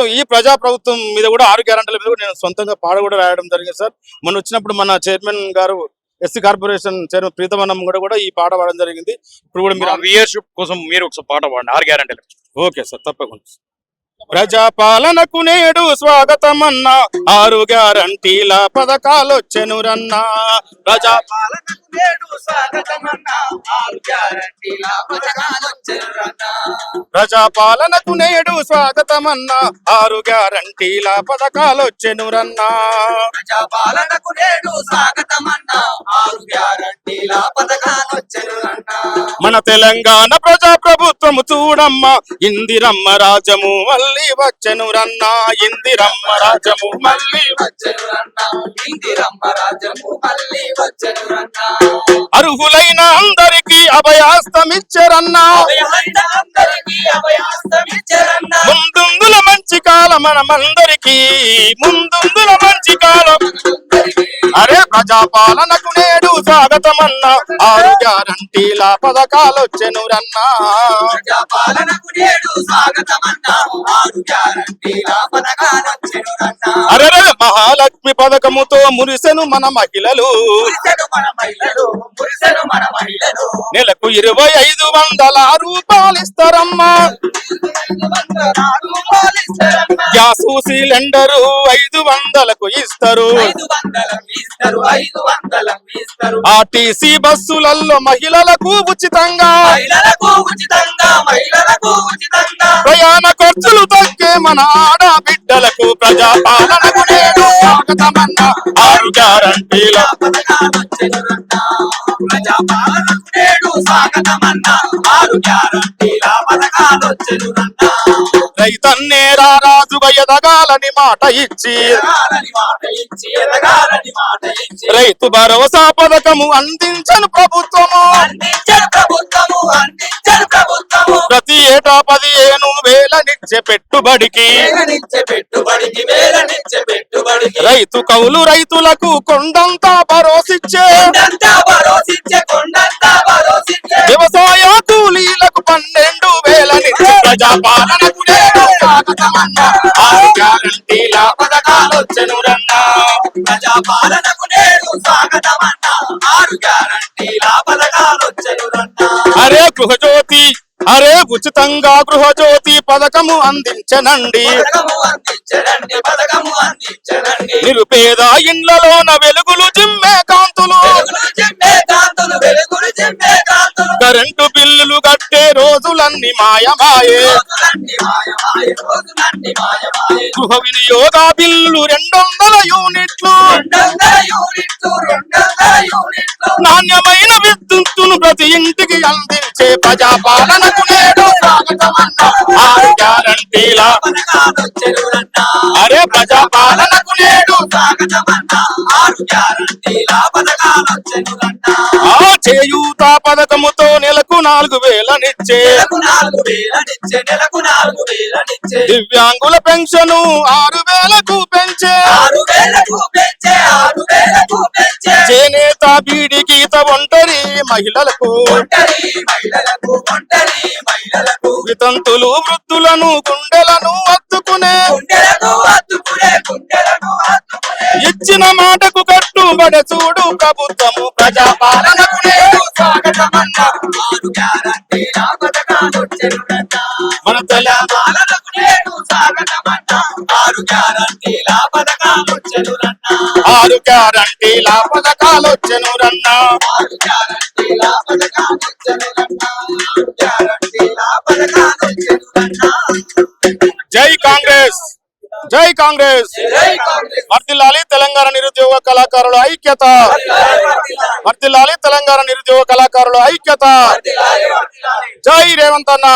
ప్రభుత్వం ఈ ప్రజా ప్రభుత్వం మీద కూడా ఆరు గ్యారంటీల మీద కూడా నేను సొంతంగా పాట కూడా రాయడం జరిగింది సార్. మొన్న వచ్చినప్పుడు మన చైర్మన్ గారు ఎస్సీ కార్పొరేషన్ చైర్మన్ ప్రీతమన్నం కూడా కూడా ఈ పాట పాడడం జరిగింది. ఇప్పుడు కూడా మీరు వ్యూయర్షిప్ కోసం మీరు ఒక పాట పాడండి. ఆరు గ్యారంటీలు. ఓకే సార్ తప్పకుండా ప్రజాపాలనకు నేడు స్వాగతమన్న. ఆరు గ్యారంటీల పథకాలొచ్చెనురన్నా ప్రజా పాలనకు నేడు స్వాగతమన్నా. ఆరు గ్యారంటీల పథకాలొచ్చెనురన్నా ప్రజాపాలనకు నేడు స్వాగతమన్న. ఆరు గ్యారంటీల పథకాలొచ్చెనురన్నా ప్రజా పాలనకు నేడు స్వాగతమన్నా. ఆరు గ్యారంటీల మన తెలంగాణ ప్రజా ప్రభుత్వము చూడమ్మా. ఇందిరమ్మ రాజము మళ్ళీ వచ్చెనురన్నా ఇందిరమ్మ రాజము మళ్ళీ వచ్చెనురన్నా ఇందిరమ్మ రాజ్యము మళ్ళీ వచ్చెనురన్నా అర్హులైన అందరికీ అభయాస్తమిచ్చరన్నా. అందరికీ అభయాస్తమిచ్చరన్నా. ముందుందుల మంచి కాలం మనమందరికీ. ముందుందుల మంచి కాలం. అరే ప్రజాపాలనకు స్వాగతమన్న ఆరు గ్యారంటీల పథకాలొచ్చెనురన్నా ప్రజా పాలనకు నేడు స్వాగతమన్నా. ఆరు గ్యారంటీల పథకాలొచ్చెనురన్నా అరే మహాలక్ష్మి పథకముతో మురిసెను మన మహిళలు. నెలకు ఇరవై ఐదు వందల రూపాయలిస్తారమ్మా. గ్యాస్ సిలిండరు ఐదు వందలకు ఇస్తారు. ఆర్టీసీ బస్సులలో మహిళలకు ఉచితంగా. ప్రయాణ ఖర్చులు తగ్గే మన ఆడబిడ్డలకు ప్రజాపాలనకు నేడు స్వాగతమన్న. ఆరు గ్యారంటీల నేడు స్వాగతమన్నా. ఆరు గ్యారంటీల. రైతన్నే రాజుగా ఎదగాలని మాట ఇచ్చి రైతు భరోసా పథకము అందించను ప్రభుత్వము. ప్రభుత్వము ప్రభుత్వము ప్రతి ఏటా పదిహేను పెట్టుబడికి. వేలనిచ్చే పెట్టుబడికి రైతు కౌలు రైతులకు కొండంతా భరోసిచ్చే. వ్యవసాయ కూలీలకు పన్నెండు వేలనిచ్చే ప్రజాపాలనకు నేడు స్వాగతమన్న ఆరు గ్యారంటీల పథకాలొచ్చెనురన్నా. ప్రజా పాలనకు నేడు స్వాగతమన్నా. ఆరు గ్యారంటీల అరే గృహజ్యోతి అరే ఉచితంగా గృహజ్యోతి పథకము అందించనండి. నిరుపేద ఇండ్లలోన వెలుగులు జిమ్మే కాంతులు. కరెంటు బిల్లులు కట్టే రోజులన్నీ మాయమాయే. గృహ వినియోగ బిల్లులు రెండు వందల రెండొందల యూనిట్లు. నాణ్యమైన విద్యుత్తును ప్రతి ఇంటికి నేడు ఆరు గ్యారంటీల? పథకాలొచ్చెనురన్నా అరే ప్రజాపాలనకు నేడు ఆరు గ్యారంటీల? పథకాలొచ్చెనురన్నా ఆ చేయూత పథకముతో నెలకు నాలుగు నాలుగు వేలనిచ్చే. దివ్యాంగుల పెన్షన్ ఆరు వేలకు పెంచే. ఆరు వేలకు పెంచే ఆరు వేలకు చేనేత బీడి గీత ఒంటరి మహిళలకు. వితంతులు వృద్ధులను గుండెలను అత్తుకునే. ఇచ్చిన మాటకు కట్టుబడి చూడు ప్రభుత్వము ప్రజాపాలనకు మన తెల పాలనకు నేడు స్వాగతమన్నా ఆరు గ్యారంటీల పథకాలొచ్చెను రన్నా ఆరు గ్యారంటీల ఆరు గ్యారంటీల పథకాలొచ్చెనురన్నా జై కాంగ్రెస్ జై కాంగ్రెస్. వర్దిల్లాలి తెలంగాణ నిరుద్యోగ కళాకారుల ఐక్యత. వర్దిల్లాలి తెలంగాణ నిరుద్యోగ కళాకారుల ఐక్యత. జై రేవంత్ అన్న.